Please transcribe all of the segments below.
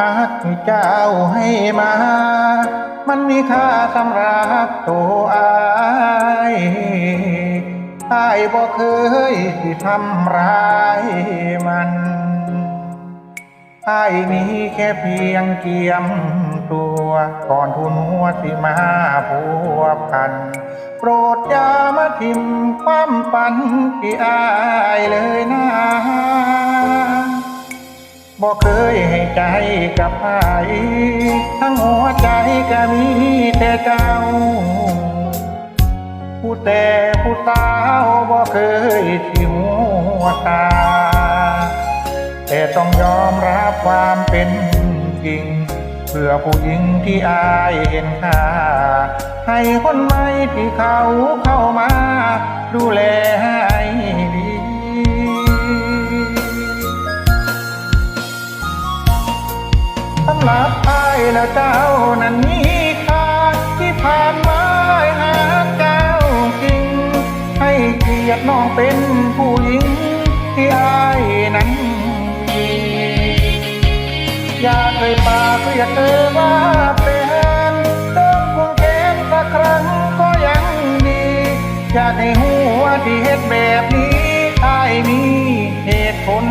หากเจ้าให้มา มันมีค่าสำหรับตัวอายอายบ่เคยสิทำร้ายมันอายมีแค่เพียงเกียมตัวก่อนทุนหัวสิมาพัวพัน โปรดอย่ามาทิมความปันที่อายเลยนะ บอกเคยให้ใจกับใครทั้งหัวใจก็มีแต่เจ้า ผู้แต่ผู้สาวบอกเคยที่หัวตา แต่ต้องยอมรับความเป็นจริง เพื่อผู้หญิงที่อายเห็นค่าให้คนใหม่ที่เขาเข้ามา ดูแลให้ดีำหรับอายแล้วเจ้านั้นมีค่าที่ผ่านมาหาเจ้าจริง ให้เกียรติน้องเป็นผู้หญิง ที่อายนั้นมีอย่าเคยปากเรียกเธอว่าเป็นเดิมควงแขนสักครั้งก็ยังดี อยากให้หัวที่เฮ็ดแบบนี้อายมีเหตุผล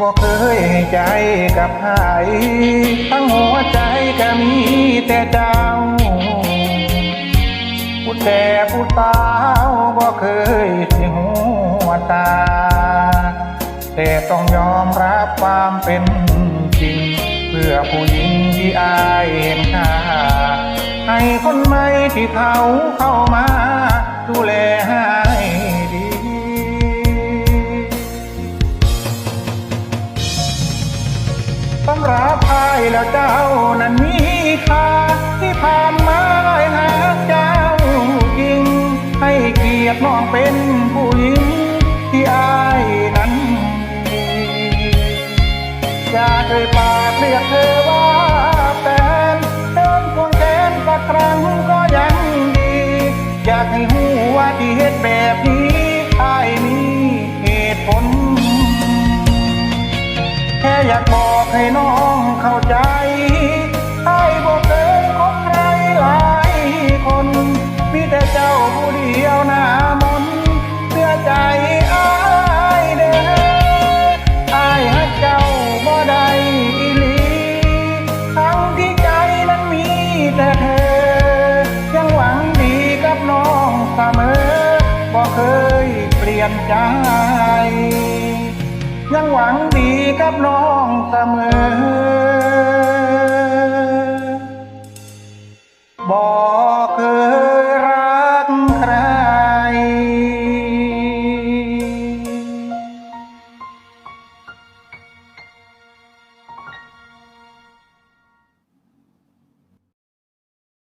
บอกเคยให้ใจกับใครทั้งหัวใจก็มีแต่เจ้าผู้แต่ผู้สาวบอกเคยสิหัวตา แต่ต้องยอมรับความเป็นจริง เพื่อผู้หญิงที่อายเห็นค่าให้คนใหม่ที่เขาเข้ามา ดูแลให้ สำหรับอายแล้วเจ้านั้นมีค่าที่ผ่านมาได้หาเจ้าจริง ให้เกียรติน้องเป็นผู้หญิงที่อายนั้นมีอย่าเคยปากเรียกเธอว่าแฟนเดินควงแขนสักครั้งก็ยังดี อยากให้หูว่าที่เหตุแบบนี้ ให้น้องเข้าใจไอ้บอกเคยคบใครหลายคน มีแต่เจ้าผู้เดียวหน้ามนเสื้อใจอ้ายเด้ออ้ายฮักเจ้าบ่ได้อีหลีทั้งที่ใจนั้นมีแต่เธอ ยังหวังดีกับน้องเสมอบอกเคยเปลี่ยนใจ ยังหวังดีกับน้องเสมอบอก